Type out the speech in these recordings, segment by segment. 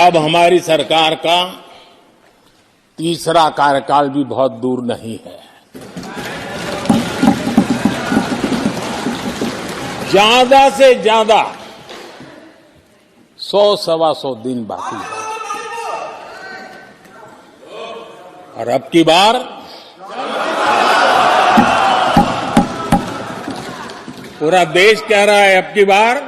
अब हमारी सरकार का तीसरा कार्यकाल भी बहुत दूर नहीं है। ज़्यादा से ज़्यादा सौ सवा सौ दिन बाकी है। और अब की बार पूरा देश कह रहा है, अब की बार।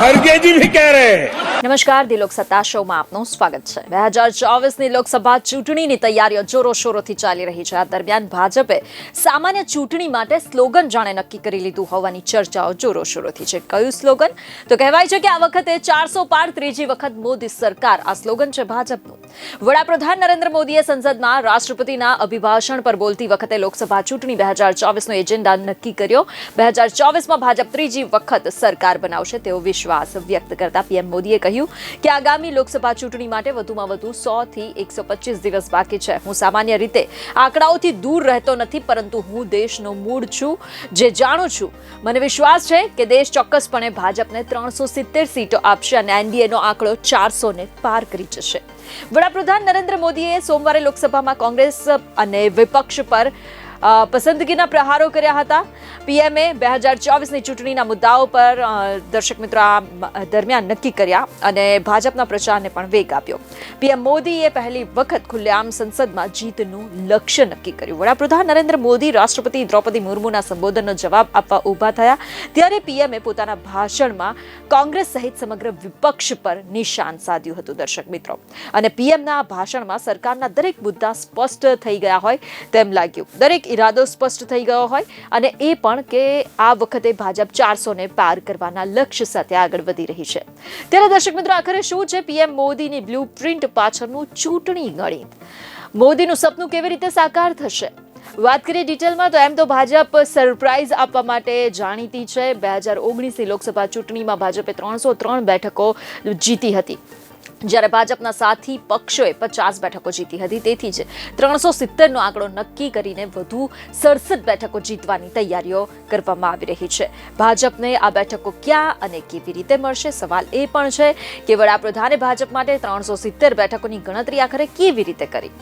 खड़गे जी भी कह रहे हैं। નમસ્કાર દિલોક સત્તા શોમાં આપનું સ્વાગત છે. બે હજાર ચોવીસની લોકસભા ચૂંટણીની તૈયારીઓ જોરોશોરોથી ચાલી રહી છે. આ દરમિયાન ભાજપે સામાન્ય ચૂંટણી માટે સ્લોગન જાણે નક્કી કરી લીધું હોવાની ચર્ચાઓ જોરોશોરોથી છે. કયું સ્લોગન? તો કહેવાય છે કે આ વખતે ચારસો પાર ત્રીજી વખત મોદી સરકાર. આ સ્લોગન છે ભાજપનું. વડાપ્રધાન નરેન્દ્ર મોદીએ સંસદમાં રાષ્ટ્રપતિના અભિભાષણ પર બોલતી વખતે લોકસભા ચૂંટણી બે હજાર ચોવીસનો એજન્ડા નક્કી કર્યો. બે હજાર ચોવીસમાં ભાજપ ત્રીજી વખત સરકાર બનાવશે તેવો વિશ્વાસ વ્યક્ત કરતા પીએમ મોદીએ કહ્યું કે આગામી લોકસભા ચૂંટણી માટે વધુમાં વધુ સો થી એકસો પચીસ દિવસ બાકી છે. હું સામાન્ય રીતે આંકડાઓથી દૂર રહેતો નથી, પરંતુ હું દેશનો મૂળ છું, જે જાણું છું. મને વિશ્વાસ છે કે દેશ ચોક્કસપણે ભાજપને ત્રણસો સિત્તેર સીટો આપશે અને એનડીએનો આંકડો ચારસો ને પાર કરી જશે. વડાપ્રધાન નરેન્દ્ર મોદીએ સોમવારે લોકસભામાં કોંગ્રેસ અને વિપક્ષ પર પસંદગીના પ્રહારો કર્યા હતા. પીએમએ બે હજાર ચોવીસની ચૂંટણીના મુદ્દાઓ પર દર્શક મિત્રો આ દરમિયાન નક્કી કર્યા અને ભાજપના પ્રચારને પણ વેગ આપ્યો. પીએમ મોદીએ પહેલી વખત ખુલ્લેઆમ સંસદમાં જીતનું લક્ષ્ય નક્કી કર્યું. વડાપ્રધાન નરેન્દ્ર મોદી, રાષ્ટ્રપતિ દ્રૌપદી મુર્મુના સંબોધનનો જવાબ આપવા ઊભા થયા. ત્યારે પીએમએ પોતાના ભાષણમાં કોંગ્રેસ સહિત સમગ્ર વિપક્ષ પર નિશાન સાધ્યું હતું, દર્શક મિત્રો. અને પીએમના ભાષણમાં સરકારના દરેક મુદ્દા સ્પષ્ટ થઈ ગયા હોય તેમ લાગ્યું. દરેક ઈરાદો સ્પષ્ટ થઈ ગયો હોય અને એ પણ કે આ વખતે ભાજપ ચારસોને પાર કરવાના લક્ષ્ય સાથે આગળ વધી રહી છે. ત્યારે દર્શક મિત્રો, આખરે શું છે? પીએમ મોદીની બ્લુ પ્રિન્ટ પાછળનું ચૂંટણી ગણિત. મોદીનું સપનું કેવી રીતે સાકાર થશે? વાત કરીએ ડિટેલમાં તો એમ તો ભાજપ સરપ્રાઇઝ આપવા માટે જાણીતી છે. બે હજાર ઓગણીસની લોકસભા ચૂંટણીમાં ભાજપે ત્રણસો ત્રણ બેઠકો જીતી હતી. જ્યારે ભાજપના સાથી પક્ષોએ પચાસ બેઠકો જીતી હતી, તેથી જ ત્રણસો સિત્તેરનો આંકડો નક્કી કરીને વધુ સડસઠ બેઠકો જીતવાની તૈયારીઓ કરવામાં આવી રહી છે. ભાજપને આ બેઠકો ક્યાં અને કેવી રીતે મળશે? સવાલ એ પણ છે કે વડાપ્રધાને ભાજપ માટે ત્રણસો સિત્તેર બેઠકોની ગણતરી આખરે કેવી રીતે કરી?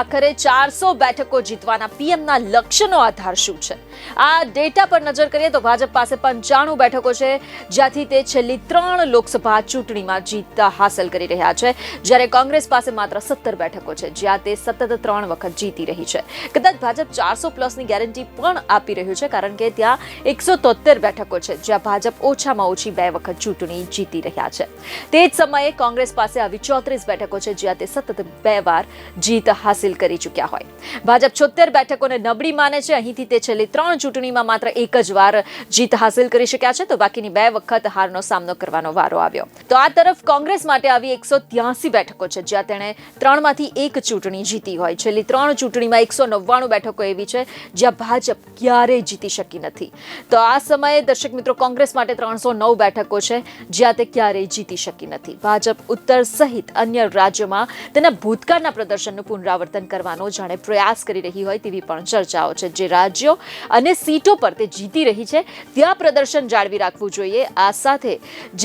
આખરે ચારસો બેઠકો જીતવાના પીએમના લક્ષ્યનો આધાર શું છે? આ ડેટા પર નજર કરીએ તો ભાજપ પાસે પંચાણું બેઠકો છે, જ્યાંથી તે છેલ્લી ત્રણ લોકસભા ચૂંટણીમાં જીત હાંસલ કરી રહ્યા છે, જ્યારે કોંગ્રેસ પાસે માત્ર સત્તર બેઠકો છે જ્યાં તે સતત ત્રણ વખત જીતી રહી છે. કદાચ ભાજપ ચારસો પ્લસની ગેરંટી પણ આપી રહ્યું છે, કારણ કે ત્યાં એકસો તોતેર બેઠકો છે, જ્યાં ભાજપ ઓછામાં ઓછી બે વખત ચૂંટણી જીતી રહ્યા છે. તે જ સમયે કોંગ્રેસ પાસે આવી ચોત્રીસ બેઠકો છે જ્યાં તે સતત બે વાર જીત હાંસિલ કરી ચૂક્યા હોય. ભાજપ છોતેર બેઠકોને નબળી માને છે, અહીંથી તે છેલ્લી ત્રણ ચૂંટણીમાં માત્ર એક જ વાર જીત હાંસિલ કરી શક્યા છે, તો બાકીની બે વખત હારનો સામનો કરવાનો વારો આવ્યો. તો આ તરફ કોંગ્રેસ માટે આવી એકસો ત્યાસી બેઠકો છે, જ્યાં તેણે ત્રણમાંથી એક ચૂંટણી જીતી હોય. છેલ્લી ત્રણ ચૂંટણીમાં એકસો નવ્વાણું બેઠકો એવી છે, જ્યાં ભાજપ ક્યારેય જીતી શકી નથી. તો આ સમયે દર્શક મિત્રો, કોંગ્રેસ માટે ત્રણસો નવ બેઠકો છે, જ્યાં તે ક્યારેય જીતી શકી નથી. ભાજપ ઉત્તર સહિત અન્ય રાજ્યોમાં તેના ભૂતકાળના પ્રદર્શનનું પુનરાવર્તન કરવાનો જાણે પ્રયાસ કરી રહી હોય તેવી પણ ચર્ચાઓ છે. જે રાજ્યો અને સીટો પર તે જીતી રહી છે, ત્યાં પ્રદર્શન જાળવી રાખવું જોઈએ. આ સાથે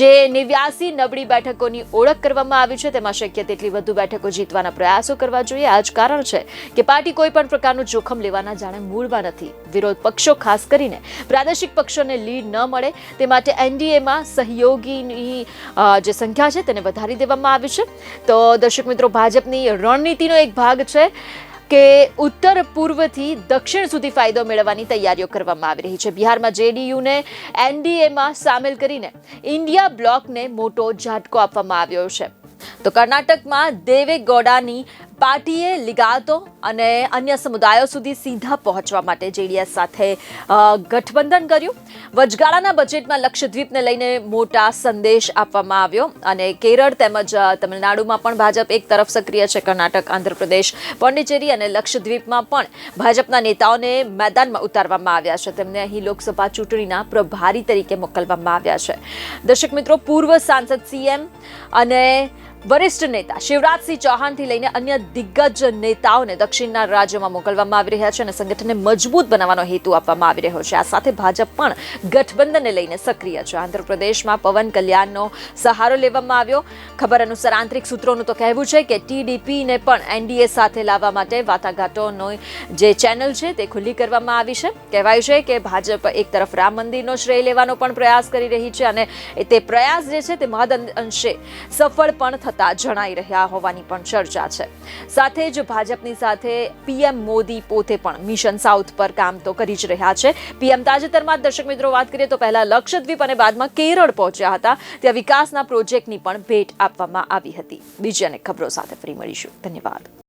જે નેવ્યાસી નબળી બેઠકોની ઓળખ કરવામાં આવી છે. તેમાં શક્ય તેટલી વધુ બેઠકો જીતવાના પ્રયાસો કરવા જોઈએ. આ જ કારણ છે કે પાર્ટી કોઈ પણ પ્રકારનું જોખમ લેવાના જાણે મૂળમાં નથી. વિરોધ પક્ષો, ખાસ કરીને પ્રાદેશિક પક્ષોને લીડ ન મળે, તે માટે એનડીએમાં સહયોગીની જે સંખ્યા છે તેને વધારી દેવામાં આવી છે. તો દર્શક મિત્રો, ભાજપની રણનીતિનો એક ભાગ છે. કે ઉત્તર પૂર્વથી દક્ષિણ સુધી ફાયદો મેળવવાની તૈયારીઓ કરવામાં આવી રહી છે. બિહારમાં જેડીયુને એનડીએમાં સામેલ કરીને ઇન્ડિયા બ્લોકને મોટો ઝાટકો આપવામાં આવ્યો છે. તો કર્ણાટકમાં દેવે ગૌડાની પાર્ટીએ લિગાતો અને અન્ય સમુદાયો સુધી સીધા પહોંચવા માટે જેડીએસ સાથે ગઠબંધન કર્યું. વચગાળાના બજેટમાં લક્ષદ્વીપને લઈને મોટા સંદેશ આપવામાં આવ્યો અને કેરળ તેમજ તમિલનાડુમાં પણ ભાજપ એક તરફ સક્રિય છે, કર્ણાટક, આંધ્રપ્રદેશ, પોંડિચેરી અને લક્ષદ્વીપમાં પણ ભાજપના નેતાઓને મેદાનમાં ઉતારવામાં આવ્યા છે. તેમને અહીં લોકસભા ચૂંટણીના પ્રભારી તરીકે મોકલવામાં આવ્યા છે. દર્શક મિત્રો, પૂર્વ સાંસદ સીએમ અને વરિષ્ઠ નેતા શિવરાજસિંહ ચૌહાણથી લઈને અન્ય દિગ્ગજ નેતાઓને દક્ષિણના રાજ્યોમાં મોકલવામાં આવી રહ્યા છે અને સંગઠનને મજબૂત બનાવવાનો હેતુ આપવામાં આવી રહ્યો છે. આ સાથે ભાજપ પણ ગઠબંધનને લઈને સક્રિય છે. આંધ્રપ્રદેશમાં પવન કલ્યાણનો સહારો લેવામાં આવ્યો. ખબર અનુસાર આંતરિક સૂત્રોનું તો કહેવું છે કે ટીડીપીને પણ એનડીએ સાથે લાવવા માટે વાટાઘાટોનો જે ચેનલ છે તે ખુલ્લી કરવામાં આવી છે. કહેવાયું છે કે ભાજપ એક તરફ રામ મંદિરનો શ્રેય લેવાનો પણ પ્રયાસ કરી રહી છે અને તે પ્રયાસ જે છે તે મહદ અંશે સફળ પણ થતા જણાઈ રહ્યા હોવાની પણ ચર્ચા છે. સાથે જ ભાજપની સાથે પીએમ મોદી પોતે પણ મિશન સાઉથ પર કામ તો કરી જ રહ્યા છે. પીએમ તાજેતરમાં દર્શક મિત્રો વાત કરીએ તો પહેલા લક્ષદ્વીપ અને બાદમાં કેરળ પહોંચ્યા હતા. ત્યાં વિકાસના પ્રોજેક્ટની પણ ભેટ આપવામાં આવી હતી. બીજી અનેક ખબરો સાથે ફરી મળીશું. ધન્યવાદ.